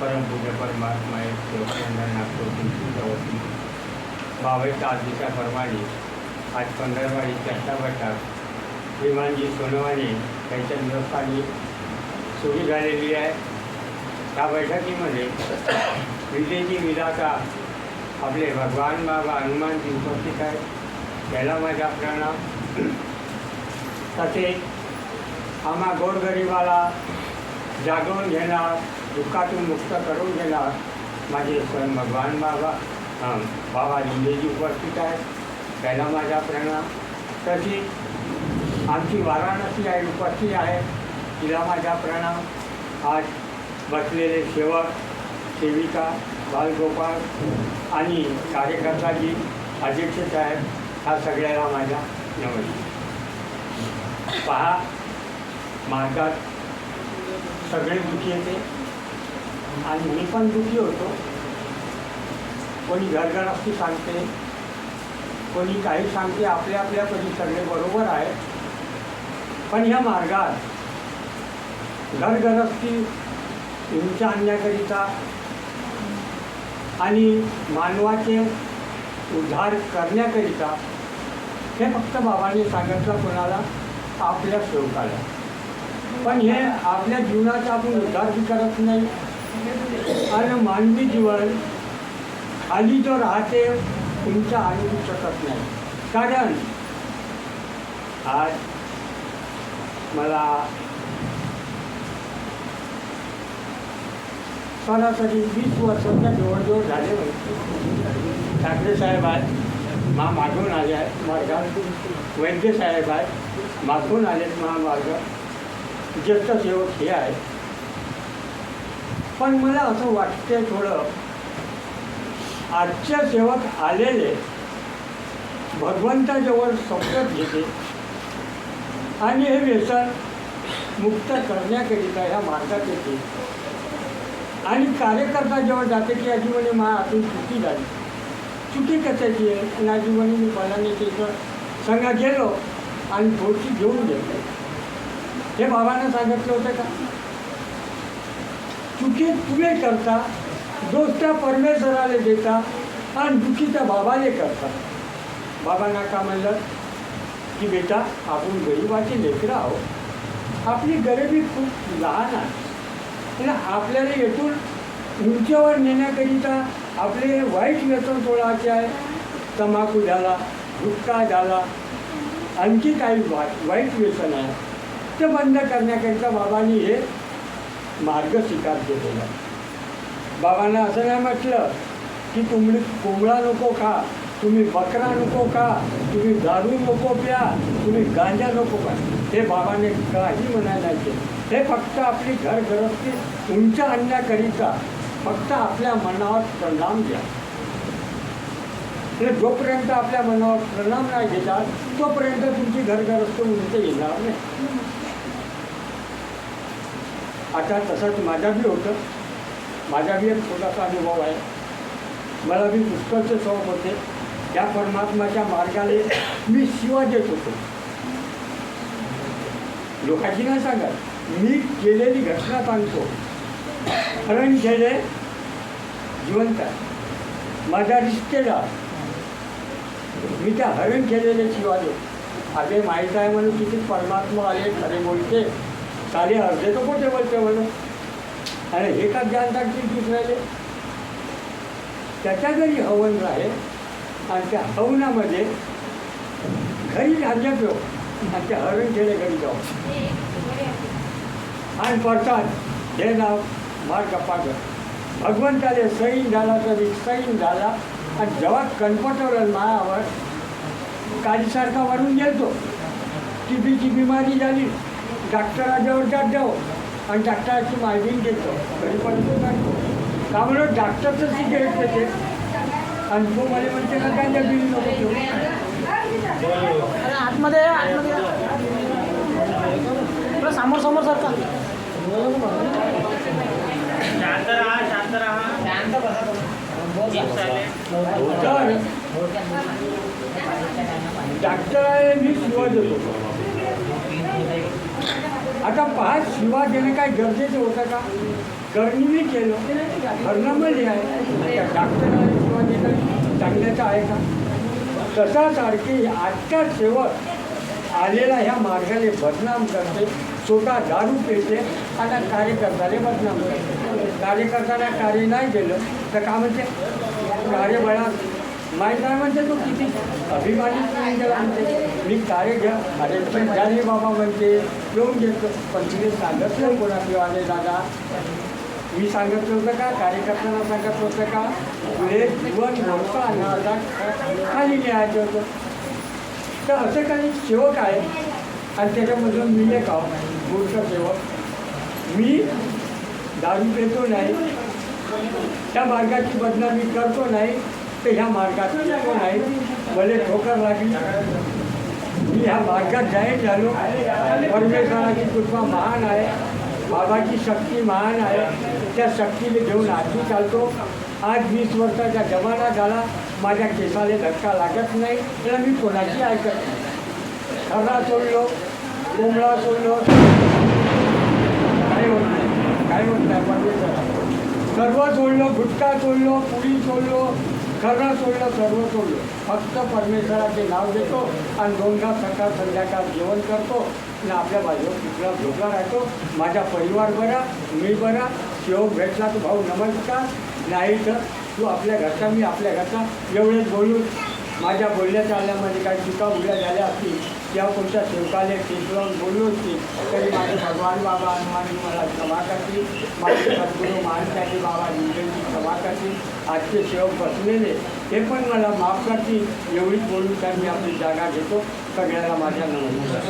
परमपूज्य परमात्मा एक सेवकांना नागपूर तुमच्या आज पंधरवाडी चष्टा श्रीमानजी विमानजी सोनवाने त्यांच्या निवासस्थानी सुरू झालेली आहे. त्या बैठकीमध्ये विजेची विधाता आपले भगवान बाबा हनुमानजी उपस्थित आहेत. त्याला माझा प्रणाम. तसेच आम्हा गोरगरिबाला जागवून घेणार दुःखातून मुक्त करून घेणार माझे स्वयं भगवान बाबा बाबा लिंगेजी उपस्थित आहेत. त्याला माझा प्रणाम. तशी आमची वाराणसी आहे उपस्थित आहे तिला माझा प्रणाम. आज बसलेले सेवक सेविका बालगोपाळ आणि कार्यकर्ताजी अध्यक्ष साहेब ह्या सगळ्याला माझ्या नमस्कार. पहा मार्गात सगळे दुखी येते आणि मी पण दुखी होतो. कोणी घरघरस्ती सांगते कोणी काही सांगते आपल्या आपल्या कधी सगळे बरोबर आहे. पण ह्या मार्गात घरघरस्ती हिंसा आणण्याकरिता आणि मानवाचे उद्धार करण्याकरिता हे फक्त बाबांनी सांगितलं कोणाला? आपल्या सेवकाला पण हे आपल्या जीवनाचा आपण उद्धार करत नाही. आणि मानवी जीवन खाली जो राहते तुमचा आणू शकत नाही. कारण आज मला सरासरी वीस वर्षाच्या जवळजवळ झाले होते. ठाकरे साहेब आहेत मा मागून आले आहेत मार्गात वैद्य साहेब आहेत मागून आलेत महामार्ग. ज्येष्ठ सेवक हे आहेत. पण मला असं वाटते थोडं आजच्या सेवक आलेले भगवंताजवळ संपत घेते. आणि हे व्यसन मुक्त करण्याकरिता ह्या मार्गात येते. आणि कार्यकर्ता जेव्हा जाते की आजी म्हणे मा आतून चुकी झाली. चुकी कशाची आहे? आणि आजी म्हणे मी फलाने तिथं संघा गेलो आणि थोडीशी घेऊन गेलो. हे बाबांना सांगितलं होतं का? चुकी तुम्ही करता दोष त्या परमेश्वराला देता आणि दुखी त्या बाबाले करता. बाबांना का म्हणलं? की बेटा आपण गरिबाची लेकरं आहोत. आपली गरिबी खूप लहान आहे. आणि आपल्याला येथून उंचीवर नेण्याकरिता आपले वाईट व्यसन सोडायचे आहे. तंबाखू झाला गुटखा झाला आणखी काही वा वाईट व्यसन आहे. ते बंद करण्याकरिता बाबांनी हे मार्ग स्वीकार केलेला बाबांना असं नाही म्हटलं की तुम्ही कोंबडा नको खा. तुम्ही बकरा नको का? तुम्ही दारू नको प्या. तुम्ही गांजा नको का? हे बाबाने काही म्हणायला नाही हे फक्त आपली घर घरस्ती उंच आणण्याकरिता फक्त आपल्या मनावर प्रणाम द्या आणि जोपर्यंत आपल्या मनावर प्रणाम नाही घेतात तोपर्यंत तुमची घर घरस्थ उंच येणार नाही. आता तसंच माझा बी होतं. माझा बी एक छोटासा अनुभव आहे. मला बी पुष्कळचे शौक होते. त्या परमात्माच्या मार्गाने मी शिवा देत होतो. लोकांची नाही सांगत. मी केलेली घटना सांगतो. हरण खेळे जिवंत आहे. माझा रिश्तेदार मी त्या हरण केलेले शिवाजे. देतो अरे माहीत आहे म्हणून किती परमात्मा आले खरे बोलते. सारे अर्धे तर कोठे बोलते म्हणून. आणि हे का ज्ञान टाकतील दुसऱ्याले त्याच्या घरी हवन आहे आणि त्या हवनामध्ये घरी राज्यात जाऊ आणि त्या हरण केले घरी जाऊ. आणि पडतात हे नाव मार गप्पा भगवंताने भगवंताले सैन झाला तरी सैन झाला आणि जेव्हा कणपटवलं मायावर काळीसारखा वाढून गेलतो टीबीची बिमारी झाली डॉक्टराजवळ जात द्यावं आणि डॉक्टराची माहिती घेतो. घरी पडतो टाकतो का डॉक्टरचं सिगरेट देते आणि तो मला म्हणते का गांजा बिल नको ठेवू. अरे आतमध्ये आतमध्ये समोर समोर सरका शांत राहा शांत राहा. शांत बसा जीप चालेल तर डॉक्टर आहे मी शिवा देतो. आता पहा शिवा देणं काय गरजेचं होतं का? करणी मी केलं. हरणामध्ये आहे. आता डॉक्टर शिवा देणं चांगल्याचं आहे का? तसासारखी आजचा सेवक आलेला ह्या मार्गाने बदनाम करते स्वतः दारू पिते आता कार्यकर्त्याने बदनाम करते. कार्यकर्त्याला कार्य नाही केलं तर का म्हणते? कार्यबळात माहीत नाही म्हणते तो किती अभिमानित म्हणते मी कार्य घ्या अरे पण झाले बाबा म्हणते. येऊन घेतो पण तिने सांगितलं कोणा आले दादा मी सांगत होतं का? कार्यकर्त्यांना सांगत होतं का? पुढे जीवन नव्हता अन्नाचा खाली लिहायचं होतं. तर असं काही सेवक आहे आणि त्याच्यामधून मी एक आहो मूर्ख सेवक. मी दारू देतो नाही त्या मार्गाची बदनामी करतो नाही ह्या मार्गात येतो नाही भले ठोकर लागली मी ह्या मार्गात जाहीर झालो परमेश्वराची कृपा महान आहे बाबाची शक्ती महान आहे त्या शक्तीने घेऊन आधी चालतो। आज वीस वर्षाचा जमाना झाला माझ्या केसाला धक्का लागत नाही। त्याला मी कोणाची ऐकत नाही खरा सोडलो कोंबडा सोडलो काय सर्व सोडलं, गुटखा सोडलो, पुरी सोडलो सगळं सोडलं सर्व सोडलं. फक्त परमेश्वराचे नाव देतो आणि दोनदा सकाळ संध्याकाळ जेवण करतो आणि आपल्या बाजूला कुठला झोपला राहतो. माझा परिवार बरा मी बरा. शिव भेटला तू भाऊ नमस्कार. नाही तर तू आपल्या घरचा मी आपल्या घरचा. एवढेच बोलून माझ्या बोलण्या चालण्यामध्ये काही चुका उड्या झाल्या असतील किंवा कोणत्या सेवकाने टेकलावून बोललो असतील तरी माझे भगवान बाबा हनुमानजी मला क्षमा करतील. माझे सद्गुरू महाराजांनी बाबा निंदेची क्षमा करतील. आजचे सेवक बसलेले ते पण मला माफ करतील. एवढीच बोलून त्यांनी मी आपली जागा घेतो. सगळ्यांना माझ्या नमस्कार.